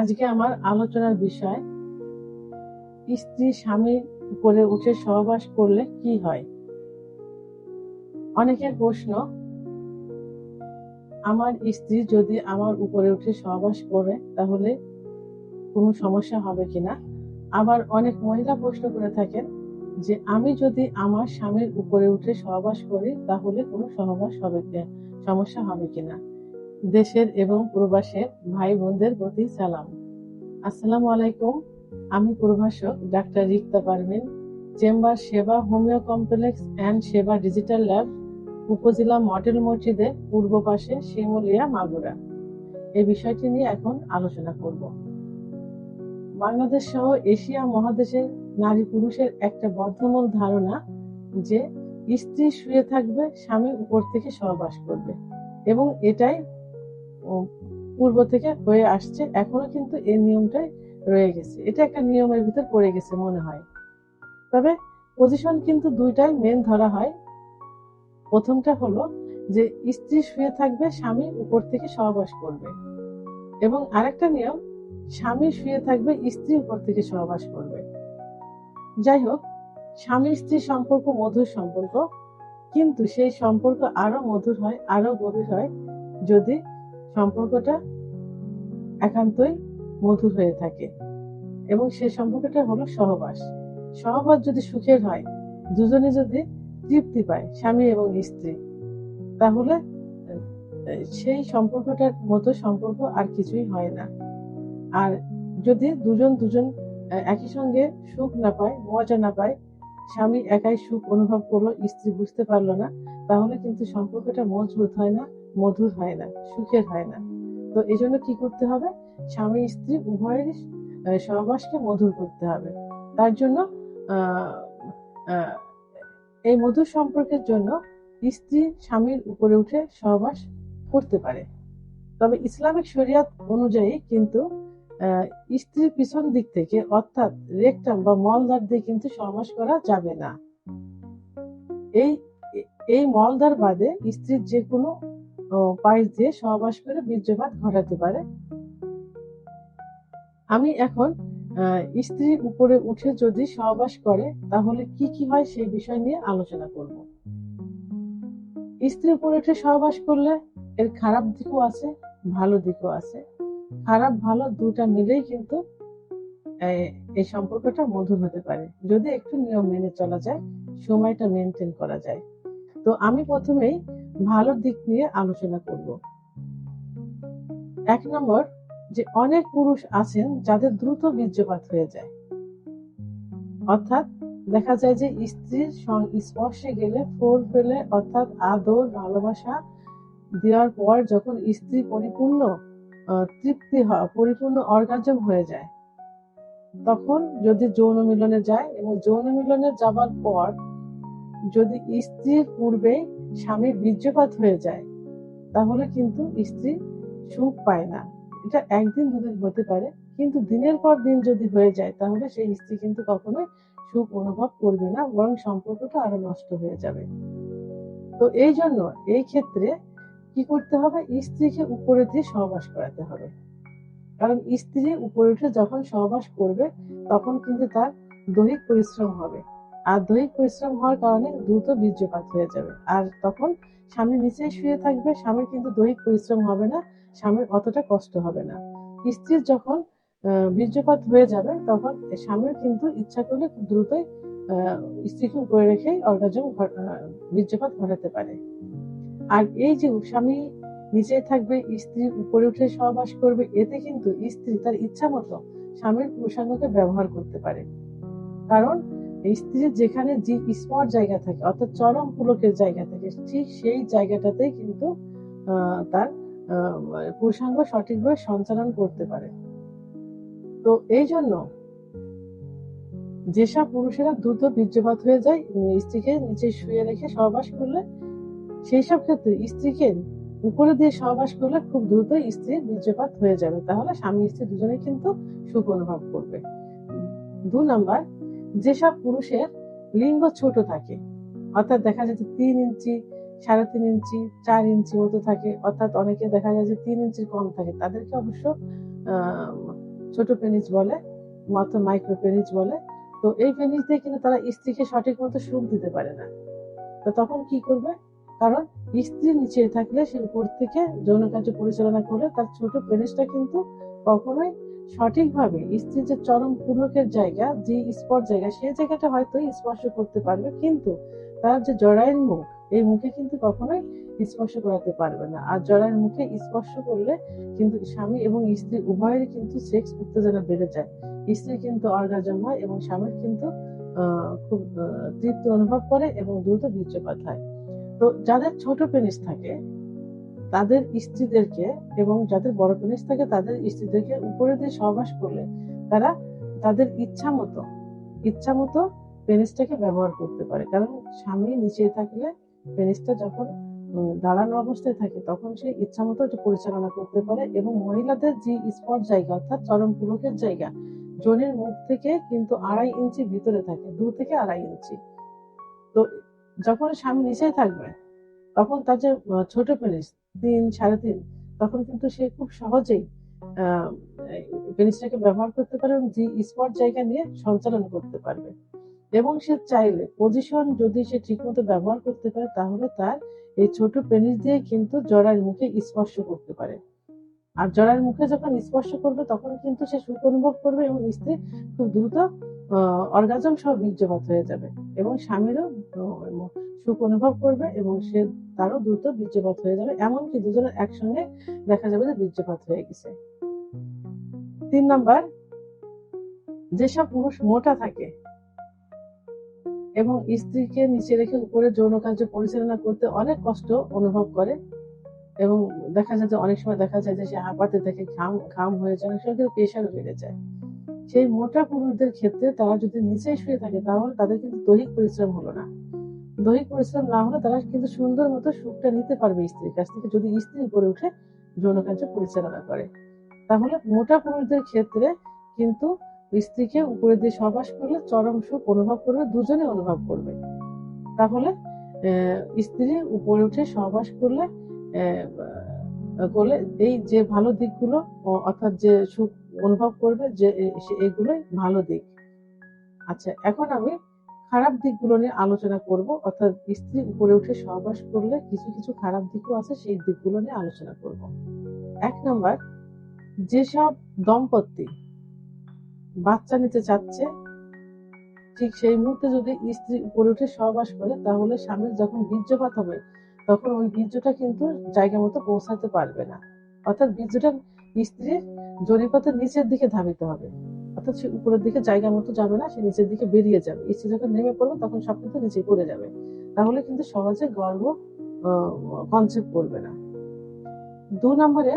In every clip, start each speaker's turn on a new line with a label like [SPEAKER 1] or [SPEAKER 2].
[SPEAKER 1] আজকে আমার আলোচনার বিষয়, স্ত্রী স্বামীর উপরে উঠে সহবাস করলে কি হয়? অনেকের প্রশ্ন, আমার স্ত্রী যদি আমার উপরে উঠে সহবাস করে, তাহলে কোনো সমস্যা হবে কিনা? আবার অনেক মহিলা প্রশ্ন করে থাকেন যে, আমি যদি আমার স্বামীর উপরে উঠে সহবাস করি, তাহলে কোনো সহবাস হবে সমস্যা হবে কিনা? দেশের এবং প্রবাসের ভাই বোনদের প্রতি সালাম। আসসালামু আলাইকুম, আমি প্রভাষক doctor Rikta Parvin, chamber Seba homeo complex and Seba digital lab, উপজেলা মডেল মসজিদের পূর্ব পাশে শিমুলিয়া, মাগুরা। এই বিষয়টি নিয়ে এখন আলোচনা করব। বাংলাদেশ সহ এশিয়া মহাদেশের নারী পুরুষের একটা বদ্ধমূল ধারণা যে স্ত্রী শুয়ে থাকবে, স্বামী উপর থেকে সহবাস করবে এবং এটাই পূর্ব থেকে হয়ে আসছে, এখনও কিন্তু এই নিয়মটাই রয়ে গেছে। এটা একটা নিয়মের ভিতর পড়ে গেছে মনে হয়। তবে পজিশন কিন্তু দুইটাই মেন ধরা হয়। প্রথমটা হলো যে স্ত্রী শুয়ে থাকবে, স্বামী উপর থেকে সহবাস করবে। এবং আরেকটা নিয়ম, স্বামী শুয়ে থাকবে, স্ত্রী উপর থেকে সহবাস করবে। যাই হোক, স্বামী স্ত্রী সম্পর্ক মধুর সম্পর্ক, কিন্তু সেই সম্পর্ক আরও মধুর হয়, আরও গভীর হয় যদি সম্পর্কটা একান্তই মধুর হয়ে থাকে এবং সেই সম্পর্কটা হলো সহবাস। সহবাস যদি সুখের হয়, দুজনে যদি তৃপ্তি পায়, স্বামী এবং স্ত্রী, তাহলে সেই সম্পর্কটার মতো সম্পর্ক আর কিছুই হয় না। আর যদি দুজন দুজন একই সঙ্গে সুখ না পায়, মজা না পায়, স্বামী একাই সুখ অনুভব করল, স্ত্রী বুঝতে পারল না, তাহলে কিন্তু সম্পর্কটা মজবুত হয় না মধুর হয় না সুখের হয় না। তো এই জন্য কি করতে হবে? স্বামী স্ত্রী উভয়েরই আহ, সহবাসকে মধুর করতে হবে। তার জন্য এই মধুর সম্পর্কের জন্য স্ত্রী স্বামীর উপরে উঠে সহবাস করতে পারে। তবে ইসলামিক শরিয়াত অনুযায়ী কিন্তু স্ত্রীর পিছন দিক থেকে অর্থাৎ রেকটাম বা মলদার দিয়ে কিন্তু সহবাস করা যাবে না। এই এই মলদার বাদে স্ত্রীর যে কোনো পাইস দিয়ে সহবাস করে বীর্যপাত ঘটাতে পারে। আমি এখন আহ, স্ত্রীর উপরে উঠে যদি সহবাস করে তাহলে কি কি হয় সেই বিষয় নিয়ে আলোচনা করব। স্ত্রীর উপরে উঠে সহবাস করলে এর খারাপ দিকও আছে ভালো দিকও আছে। খারাপ ভালো দুটা মিলেই কিন্তু এই সম্পর্কটা মধুর হতে পারে। যদি একটু নিয়ম মেনে চলা যায় সময়টা মেনটেন করা যায়। তো আমি প্রথমেই ভালো দিক নিয়ে আলোচনা করব। এক নম্বর যে অনেক পুরুষ আছেন যাদের দ্রুত বীর্যপাত হয়ে যায়। অর্থাৎ দেখা যায় যে স্ত্রীর স্পর্শে গেলে ফোর পেলে অর্থাৎ আদর, ভালোবাসা দেওয়ার পর যখন স্ত্রী পরিপূর্ণ তৃপ্তি হয় পরিপূর্ণ অর্গাজম হয়ে যায়, তখন যদি যৌন মিলনে যায় এবং যৌন মিলনে যাবার পর যদি স্ত্রীর পূর্বে স্বামীর বীর্যপাত হয়ে যায়, তাহলে কিন্তু স্ত্রী সুখ পায় না। এটা একদিন দুদিন হতে পারে, কিন্তু দিনের পর দিন যদি হয়ে যায়, তাহলে সেই স্ত্রী কিন্তু কখনোই সুখ অনুভব করবে না, বরং সম্পর্কটা আরও নষ্ট হয়ে যাবে। তো এই জন্য এই ক্ষেত্রে কি করতে হবে? স্ত্রীকে উপরে দিয়ে সহবাস করাতে হবে। কারণ স্ত্রী উপরে উঠে যখন সহবাস করবে, তখন কিন্তু তার দৈহিক পরিশ্রম হবে। আর পরিশ্রম হওয়ার কারণে দ্রুত বীর্যপাত হয়ে যাবে। আর তখন স্বামী নিচেই শুয়ে থাকবে, স্বামীর কিন্তু দৈহিক পরিশ্রম হবে না, স্বামীর অতটা কষ্ট হবে না। স্ত্রীর যখন বীর্যপাত হয়ে যাবে, তখন স্বামীর কিন্তু ইচ্ছা করলে খুব দ্রুতই স্ত্রীকে উপরে রেখেই অর্গাজম বীর্যপাত ঘটাতে পারে। আর এই যে স্বামী নিচে থাকবে স্ত্রীর উপরে উঠে সহবাস করবে, এতে কিন্তু স্ত্রী তার ইচ্ছা মতো স্বামীর পুরুষাঙ্গকে ব্যবহার করতে পারে। কারণ যেখানে যে স্পট জায়গা থাকে, অর্থাৎ চরম পুলকের জায়গা থাকে, ঠিক সেই জায়গাটাতেই কিন্তু তার পুরুষাঙ্গ সঠিকভাবে সঞ্চালন করতে পারে। তো এই জন্য যেসব পুরুষেরা দ্রুত বীর্যপাত হয়ে যায় স্ত্রীকে নিচে শুয়ে রেখে সহবাস করলে সেই সব ক্ষেত্রে স্ত্রীকে উপরে দিয়ে সহবাস করলে খুব দ্রুত স্ত্রীর বীর্যপাত হয়ে যাবে। তাহলে স্বামী স্ত্রী দুজনেই কিন্তু সুখ অনুভব করবে। দু নাম্বার যেসব পুরুষের লিঙ্গ ছোট থাকে, অর্থাৎ দেখা যাচ্ছে তিন ইঞ্চি, সাড়ে তিন ইঞ্চি, চার ইঞ্চি মতো থাকে, অর্থাৎ অনেকে দেখা যায় যে তিন ইঞ্চির কম থাকে। তাদেরকে অবশ্য ছোট পেনিস বলে মাত্র মাইক্রো পেনিস বলে। তো এই পেনিস দিয়ে কিন্তু তারা স্ত্রীকে সঠিক মতো সুখ দিতে পারে না। তো তখন কি করবে? কারণ স্ত্রী নিচে থাকলে সে উপর থেকে যৌন কার্য পরিচালনা করে, তার ছোট পেনিসটা কিন্তু কখনোই সঠিকভাবে স্ত্রীর যে চরম পুলকের জায়গা, যে স্পট জায়গা সেই জায়গাটা হয়তো স্পর্শ করতে পারবে, কিন্তু তার যে জরায়ের মুখ, এই মুখে কিন্তু কখনোই স্পর্শ করাতে পারবে না। আর জরায়ের মুখে স্পর্শ করলে কিন্তু স্বামী এবং স্ত্রী উভয়েরই কিন্তু সেক্স উত্তেজনা বেড়ে যায়। স্ত্রী কিন্তু অর্গাজম হয় এবং স্বামীর কিন্তু খুব তৃপ্তি অনুভব করে এবং দ্রুত বীর্যপাত হয়। তো যাদের ছোট পেনিস থাকে তাদের স্ত্রীদেরকে এবং যাদের বড় পেনিস থাকে তাদের স্ত্রীদেরকে উপরে দিয়ে সহবাস করলে তারা তাদের ইচ্ছা মতো ইচ্ছা মতো পেনিসটাকে ব্যবহার করতে পারে। কারণ স্বামী নিচে থাকলে পেনিসটা যখন দাঁড়ানো অবস্থায় থাকে তখন সে ইচ্ছা মতো এটা পরিচালনা করতে পারে এবং মহিলাদের যে স্পট জায়গা অর্থাৎ চরম পুলকের জায়গা, জনের মুখ থেকে কিন্তু আড়াই ইঞ্চি ভিতরে থাকে, দু থেকে আড়াই ইঞ্চি। তো যখন স্বামী নিচেই থাকবে, তখন তার যে ছোট পেনিস তিন সাড়ে তিন তখন কিন্তু সে খুব সহজেই পেনিসটাকে ব্যবহার করতে পারে এবং স্পট জায়গা নিয়ে সঞ্চালন করতে পারবে। এবং সে চাইলে পজিশন যদি সে ঠিকমতো ব্যবহার করতে পারে, তাহলে তার এই ছোট পেনিস দিয়ে কিন্তু জরার মুখে স্পর্শ করতে পারে। আর জরার মুখে যখন স্পর্শ করবে, তখন কিন্তু সে সুখ অনুভব করবে এবং স্ত্রী খুব দ্রুত অর্গাজম সহ বীর্যপাত হয়ে যাবে এবং স্বামীরও সুখ অনুভব করবে এবং সে তারও দ্রুত বীর্যপাত হয়ে যাবে। এমনকি দুজনের একসঙ্গে দেখা যাবে যে বীর্যপাত হয়ে গেছে। তিন নাম্বার, যেসব পুরুষ মোটা থাকে এবং স্ত্রীকে নিচে রেখে উপরে যৌন কার্য পরিচালনা করতে অনেক কষ্ট অনুভব করে এবং দেখা যায় যে অনেক সময় দেখা যায় যে সে হাঁপাতে থাকে, ঘাম ঘাম হয়ে যায়, অনেক সময় কিন্তু প্রেশারও বেড়ে যায়। সেই মোটা পুরুষদের ক্ষেত্রে তারা যদি নিচে শুয়ে থাকে, তাহলে তাদের কিন্তু দৈহিক পরিশ্রম হলো না। দৈহিক পরিশ্রম না হলে তারা কিন্তু সুন্দর মতো সুখটা নিতে পারবে স্ত্রীর কাছ থেকে যদি স্ত্রী করে উঠে যৌন কার্য পরিচালনা করে। তাহলে মোটা পুরুষদের ক্ষেত্রে কিন্তু স্ত্রীকে উপরে দিয়ে সহবাস করলে চরম সুখ অনুভব করবে, দুজনে অনুভব করবে। তাহলে স্ত্রী উপরে উঠে সহবাস করলে করলে এই যে ভালো দিকগুলো অর্থাৎ যে সুখ অনুভব করবে যে এগুলোই ভালো দিক। আচ্ছা এখন আমি খারাপ দিকগুলো নিয়ে আলোচনা করব। অর্থাৎ স্ত্রী উপরে উঠে সহবাস করলে কিছু কিছু খারাপ দিকও আছে, সেই দিকগুলো নিয়ে আলোচনা করব। এক নাম্বার, যেসব দম্পতি বাচ্চা নিতে চাচ্ছে, ঠিক সেই মুহূর্তে যদি স্ত্রী উপরে উঠে সহবাস করে, তাহলে স্বামীর যখন বীর্যপাত হবে তখন ওই বীর্যটা কিন্তু জায়গা মতো পৌঁছাতে পারবে না। অর্থাৎ বীর্যটা স্ত্রীর জরিপথের নিচের দিকে ধাবিত হবে। অর্থাৎ সে উপরের দিকে জায়গা মতো যাবে না, সে নিচের দিকে বেরিয়ে যাবে। স্ত্রী যখন নেমে পড়বে, তখন সব কিন্তু নিচে পড়ে যাবে। তাহলে কিন্তু সহজে গর্ভ কনসেপ্ট করবে না। দু নম্বরে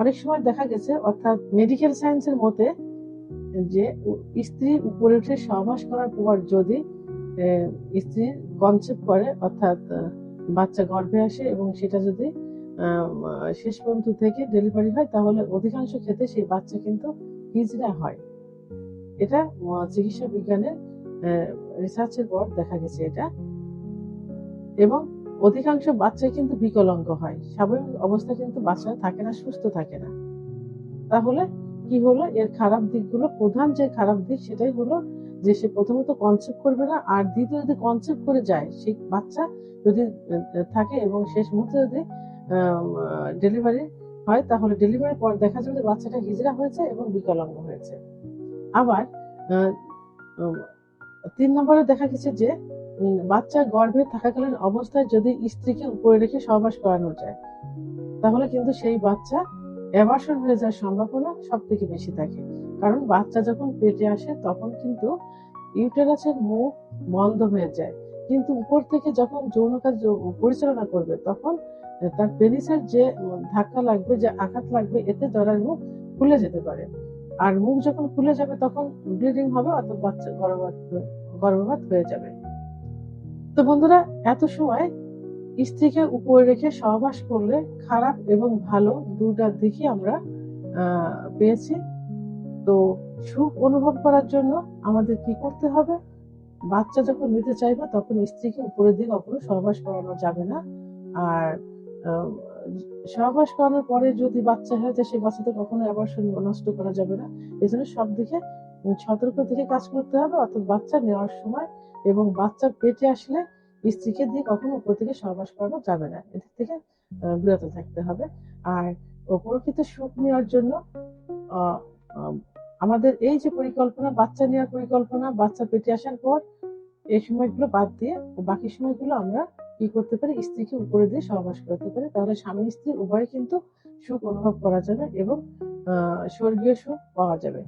[SPEAKER 1] অনেক সময় দেখা গেছে, অর্থাৎ মেডিকেল সায়েন্সের মতে যে স্ত্রী উপরে উঠে সহবাস করার পর যদি স্ত্রী কনসেপ্ট করে, অর্থাৎ বাচ্চা গর্ভে আসে এবং সেটা যদি শেষ পর্যন্ত থেকে ডেলিভারি হয়, তাহলে অধিকাংশ ক্ষেত্রে সেই বাচ্চা কিন্তু হিজড়া হয়। এটা চিকিৎসা বিজ্ঞানের রিসার্চের পর দেখা গেছে এটা। এবং অধিকাংশ বাচ্চা কিন্তু বিকলাঙ্গ হয়। স্বাভাবিক অবস্থা কিন্তু বাচ্চা থাকে না, সুস্থ থাকে না। তাহলে কি হলো? এর খারাপ দিকগুলো, প্রধান যে খারাপ দিক, সেটাই হলো যে সে প্রথমত কনসেপ্ট করবে না, আর দ্বিতীয় যদি কনসেপ্ট করে যায়, সেই বাচ্চা যদি থাকে এবং শেষ মুহূর্তে যদি ডেলিভারি হয়, তাহলে ডেলিভারির পর দেখা যাবে বাচ্চাটা হিজড়া হয়েছে এবং বিকলাঙ্গ হয়েছে। আবার তিন নম্বরে দেখা গেছে যে বাচ্চা গর্ভে থাকাকালীন অবস্থায় যদি স্ত্রীকে উপরে রেখে সহবাস করানো যায়, তাহলে কিন্তু সেই বাচ্চা অ্যাবার্শন হয়ে যাওয়ার সম্ভাবনা সব থেকে বেশি থাকে। কারণ বাচ্চা যখন পেটে আসে, তখন কিন্তু ইউটেরাসের মুখ বন্ধ হয়ে যায়। কিন্তু উপর থেকে যখন যৌন কাজ পরিচালনা করবে, তখন তার পেনিসের যে ধাক্কা লাগবে, যে আঘাত লাগবে, এতে জরার মুখ খুলে যেতে পারে। আর মুখ যখন খুলে যাবে, তখন ব্লিডিং হবে, অর্থাৎ বাচ্চা গর্ভপাত গর্ভপাত হয়ে যাবে। তো বন্ধুরা, এত সময় স্ত্রীকে উপরে রেখে সহবাস করলে খারাপ এবং ভালো দুটার দিকই আমরা পেয়েছি। তো সুখ অনুভব করার জন্য আমাদের কি করতে হবে? বাচ্চা যখন নিতে চাইবে, তখন স্ত্রীকে উপরের দিকে কখনো সহবাস করানো যাবে না। আর সহবাস করানোর পরে যদি বাচ্চা হয় সেই বাচ্চাতে কখনো অ্যাবর্শন নষ্ট করা যাবে না। এই জন্য সব দিকে সতর্ক থেকে কাজ করতে হবে। অর্থাৎ বাচ্চা নেওয়ার সময় এবং বাচ্চার পেটে আসলে স্ত্রীকে দিয়ে কখনো উপর থেকে সহবাস করানো যাবে না। এদের থেকে বিরত থাকতে হবে। আর ও প্রকৃত সুখ নেওয়ার জন্য আমাদের এই যে পরিকল্পনা, বাচ্চা নেওয়ার পরিকল্পনা, বাচ্চা পেটে আসার পর এই সময়গুলো বাদ দিয়ে বাকি সময়গুলো আমরা কি করতে পারি? স্ত্রীকে উপরে দিয়ে সহবাস করতে পারি। তাহলে স্বামী স্ত্রী উভয় কিন্তু সুখ অনুভব করা যাবে এবং স্বর্গীয় সুখ পাওয়া যাবে।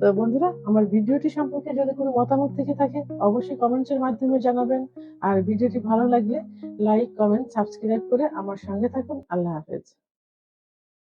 [SPEAKER 1] তো বন্ধুরা, আমার ভিডিওটি সম্পর্কে যদি কোনো মতামত থেকে থাকে, অবশ্যই কমেন্টসের মাধ্যমে জানাবেন। আর ভিডিওটি ভালো লাগলে লাইক কমেন্ট সাবস্ক্রাইব করে আমার সঙ্গে থাকুন। আল্লাহ হাফেজ।